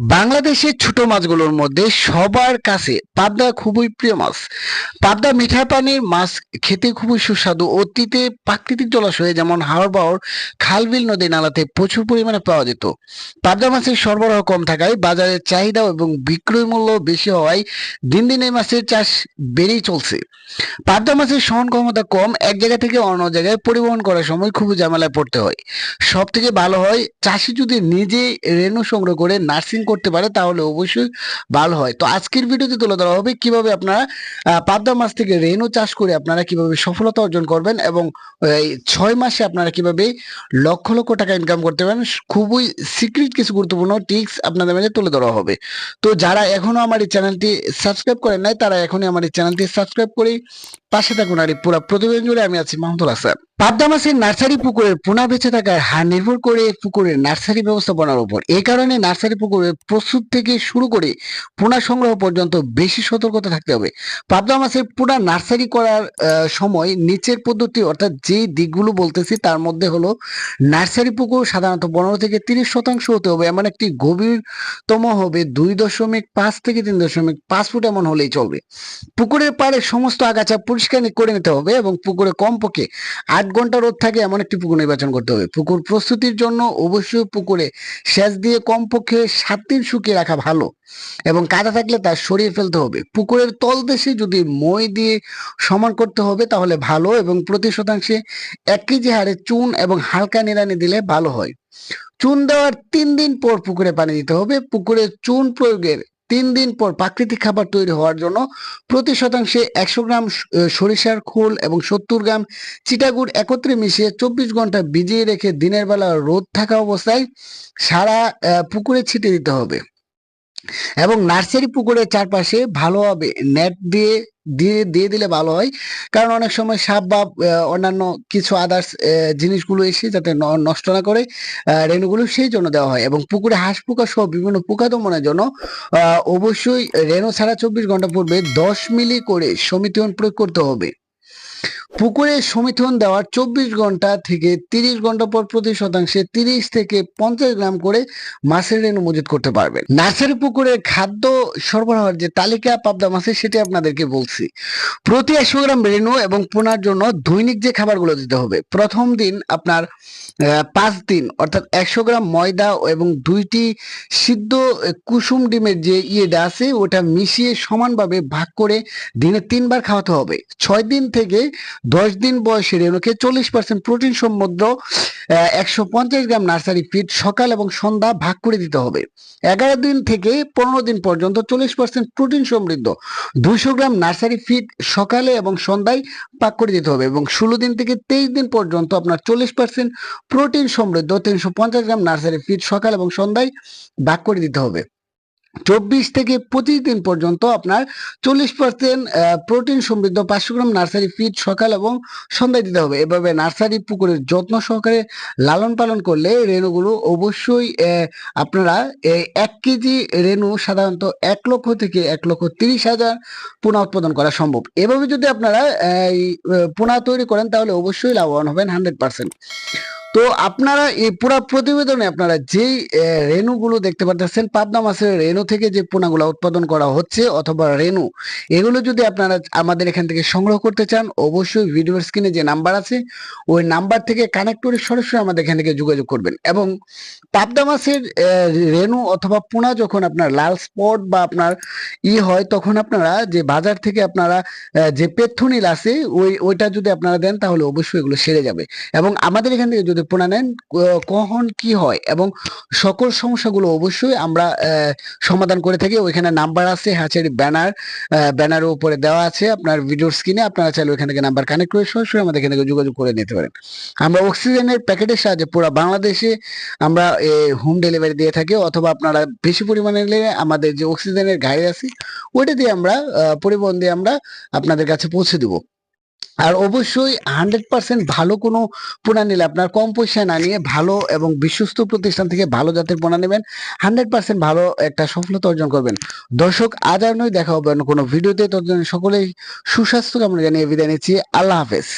বাংলাদেশের ছোট মাছগুলোর মধ্যে সবার কাছে পাবদা খুবই প্রিয় মাছ। পাবদা মিঠা পানির মাছ খেতে খুবই সুস্বাদু, অতীতে প্রাকৃতিক জলাশয়ে যেমন হাওড় বাওড় খালবিল নদী নালাতে প্রচুর পরিমাণে পাওয়া যেত। পাবদা মাছের সরবরাহ কম থাকায় বাজারে চাহিদা এবং বিক্রয় মূল্য বেশি হওয়ায় দিন দিন এই মাছের চাষ বেড়েই চলছে। পাবদা মাছের সহন ক্ষমতা কম, এক জায়গা থেকে অন্য জায়গায় পরিবহন করার সময় খুবই ঝামেলায় পড়তে হয়। সব থেকে ভালো হয়, চাষি যদি নিজে রেণু সংগ্রহ করে নার্সিং করতে পারে তাহলে অবশ্যই ভালো হয়। তো আজকের ভিডিওতে তুলে ধরা হবে কীভাবে আপনারা পাবদা মাছ থেকে রেনু চাষ করে আপনারা কীভাবে সফলতা অর্জন করবেন এবং এই ছয় মাসে আপনারা কীভাবে লক্ষ লক্ষ টাকা ইনকাম করতে পারেন, খুবই সিক্রেট কিছু গুরুত্বপূর্ণ টিপস আপনাদের মাঝে তুলে ধরা হবে। তো যারা এখনও আমার এই চ্যানেলটি সাবস্ক্রাইব করেন নাই, তারা এখনই আমার এই চ্যানেলটি সাবস্ক্রাইব করে পাশে থাকুন, আর পুরো প্রতিবেদন জুড়ে আমি আছি মাহমুদুল হাসান। পাবদা মাছের নার্সারি পুকুরের পোনা বেঁচে থাকার হার নির্ভর করে পুকুরের নার্সারি ব্যবস্থাপনার উপর। এই কারণে নার্সারি পুকুরের প্রস্তুত থেকে শুরু করে পোনা সংগ্রহ পর্যন্ত বেশি সতর্কতা থাকতে হবে। পাবদা মাছের পোনা নার্সারি করার সময় নিচের পদ্ধতি, অর্থাৎ যে দিকগুলো বলতেছি, তার মধ্যে হলো নার্সারি পুকুর সাধারণত পনেরো থেকে তিরিশ শতাংশ হতে হবে। এমন একটি গভীরতম হবে দুই দশমিক পাঁচ থেকে তিন দশমিক পাঁচ ফুট এমন হলেই চলবে। পুকুরের পাড়ে সমস্ত আগাছা পরিষ্কার করে নিতে হবে এবং পুকুরে কমপক্ষে আট ঘণ্টা রোদ থাকে এমন একটি পুকুর নির্বাচন করতে হবে। পুকুর প্রস্তুতির জন্য অবশ্যই পুকুরে সেচ দিয়ে কমপক্ষে সাত দিন শুকিয়ে রাখা ভালো এবং কাদা থাকলে তা সরিয়ে ফেলতে হবে। পুকুরের তলদেশে যদি মই দিয়ে সমান করতে হবে তাহলে ভালো এবং প্রতি শতাংশে এক কেজি হারে চুন এবং হালকা নিড়ানি দিলে ভালো হয়। চুন দেওয়ার তিন দিন পর পুকুরে পানি দিতে হবে। পুকুরে চুন প্রয়োগের তিন দিন পর প্রাকৃতিক খাবার তৈরি হওয়ার জন্য প্রতি শতাংশে একশো গ্রাম সরিষার খোল এবং সত্তর গ্রাম চিটাগুড় একত্রে মিশিয়ে চব্বিশ ঘণ্টা ভিজিয়ে রেখে দিনের বেলা রোদ থাকা অবস্থায় সারা পুকুরে ছিটিয়ে দিতে হবে। এবং নার্সারি পুকুরের চারপাশে ভালোভাবে নেট দিয়ে দিয়ে দিয়ে দিলে ভালো হয়। কারণ অনেক সময় সাপ বা অন্যান্য কিছু আদার্স জিনিসগুলো এসে যাতে নষ্ট না করে রেণুগুলো সেই জন্য দেওয়া হয়। এবং পুকুরে হাঁস পোকা সহ বিভিন্ন পোকা দমনের জন্য অবশ্যই রেণু ছাড়া চব্বিশ ঘণ্টা পূর্বে দশ মিলি করে সমিতিহন প্রয়োগ করতে হবে। পুকুরে সমিথন দেওয়ার চব্বিশ ঘণ্টা থেকে তিরিশ ঘণ্টা পর প্রতি শতাংশে তিরিশ থেকে পঞ্চাশ গ্রাম করে মাছের রেণু মজুত করতে পারবেন। নার্সারি পুকুরে খাদ্য সরবরাহের যে তালিকা পাবদা মাছের সেটি আপনাদেরকে বলছি। প্রতি একশো গ্রাম রেণু এবং পোনার জন্য দৈনিক যে খাবারগুলো দিতে হবে, প্রথম দিন আপনার পাঁচ দিন অর্থাৎ একশো গ্রাম ময়দা এবং দুইটি সিদ্ধ কুসুম ডিমের যে ইয়েটা আছে, ওটা মিশিয়ে সমানভাবে ভাগ করে দিনে তিনবার খাওয়াতে হবে। ছয় দিন থেকে দশ দিন বয়সের রেণুকে চল্লিশ পার্সেন্ট প্রোটিন সমৃদ্ধ একশো পঞ্চাশ গ্রাম নার্সারি ফিড সকাল এবং সন্ধ্যা ভাগ করে দিতে হবে। এগারো দিন থেকে পনেরো দিন পর্যন্ত চল্লিশ পার্সেন্ট প্রোটিন সমৃদ্ধ। দুশো গ্রাম নার্সারি ফিড সকালে এবং সন্ধ্যায় পাক করে দিতে হবে এবং ষোলো দিন থেকে তেইশ দিন পর্যন্ত আপনার চল্লিশ পার্সেন্ট প্রোটিন সমৃদ্ধ, তিনশো পঞ্চাশ গ্রাম নার্সারি ফিড সকাল এবং সন্ধ্যায় ভাগ করে দিতে হবে। চব্বিশ থেকে পঁচিশ দিন পর্যন্ত আপনার চল্লিশ পার্সেন্ট প্রোটিন সমৃদ্ধ পাঁচশো গ্রাম নার্সারি ফিড সকাল এবং সন্ধ্যায় দিতে হবে। এভাবে নার্সারি পুকুরের যত্ন সহকারে লালন পালন করলে রেণুগুলো অবশ্যই আপনারা এক কেজি রেণু সাধারণত এক লক্ষ থেকে এক লক্ষ তিরিশ হাজার পোনা উৎপাদন করা সম্ভব। এভাবে যদি আপনারা, এই পোনা তৈরি করেন তাহলে অবশ্যই লাভবান হবেন হান্ড্রেড পার্সেন্ট তো আপনারা এই পুরো প্রতিবেদনে আপনারা যেই রেণুগুলো দেখতে পাচ্ছেন পাবনা মাছের রেণু থেকে যে পোনাগুলো উৎপাদন করা হচ্ছে অথবা রেণু, এগুলো যদি আপনারা আমাদের এখান থেকে সংগ্রহ করতে চান, অবশ্যই ভিডিওর স্ক্রিনে যে নাম্বার আছে, ওই নাম্বার থেকে কানেক্ট করে সরাসরি আমাদের এখান থেকে যোগাযোগ করবেন। এবং পাবদা মাছের রেণু অথবা পোনা যখন আপনার লাল স্পট বা আপনার ই হয়, তখন আপনারা যে বাজার থেকে আপনারা যে পেথুনিল আছে, ওই, ওইটা যদি আপনারা দেন, তাহলে অবশ্যই এগুলো সেরে যাবে। এবং আমাদের এখান থেকে যদি পোনা নেন কখন কি হয় এবং সকল সমস্যাগুলো অবশ্যই আমরা সমাধান করে থাকি। ওইখানে নাম্বার আছে, হ্যাচারি ব্যানার ব্যানারের উপরে দেওয়া আছে আপনার ভিডিওর স্ক্রিনে আপনারা চাইলে ওইখান থেকে নাম্বার কানেক্ট করে সরাসরি আমাদের এখান থেকে যোগাযোগ করে নিতে পারেন। আমরা অক্সিজেনের প্যাকেটের সাহায্যে পুরো বাংলাদেশে আমরা হোম ডেলিভারি দিয়ে থাকি। অথবা আপনারা বেশি পরিমাণে নিলে আমাদের যে অক্সিজেনের গাড়ি আছে, ওইটা দিয়ে আমরা পরিবহন দিয়ে আমরা আপনাদের কাছে পৌঁছে দেবো। আর অবশ্যই হান্ড্রেড পার্সেন্ট ভালো কোনো পোনা নিলে আপনার কম পয়সা না নিয়ে ভালো এবং বিশ্বস্ত প্রতিষ্ঠান থেকে ভালো জাতের পোনা নেবেন। হান্ড্রেড পার্সেন্ট ভালো একটা সফলতা অর্জন করবেন। দর্শক, আজ আর নয়, দেখা হবে অন্য কোনো ভিডিওতে। ততদিন সকলেই সুস্বাস্থ্য কামনা জানিয়ে বিদায় নিচ্ছি। আল্লাহ হাফেজ।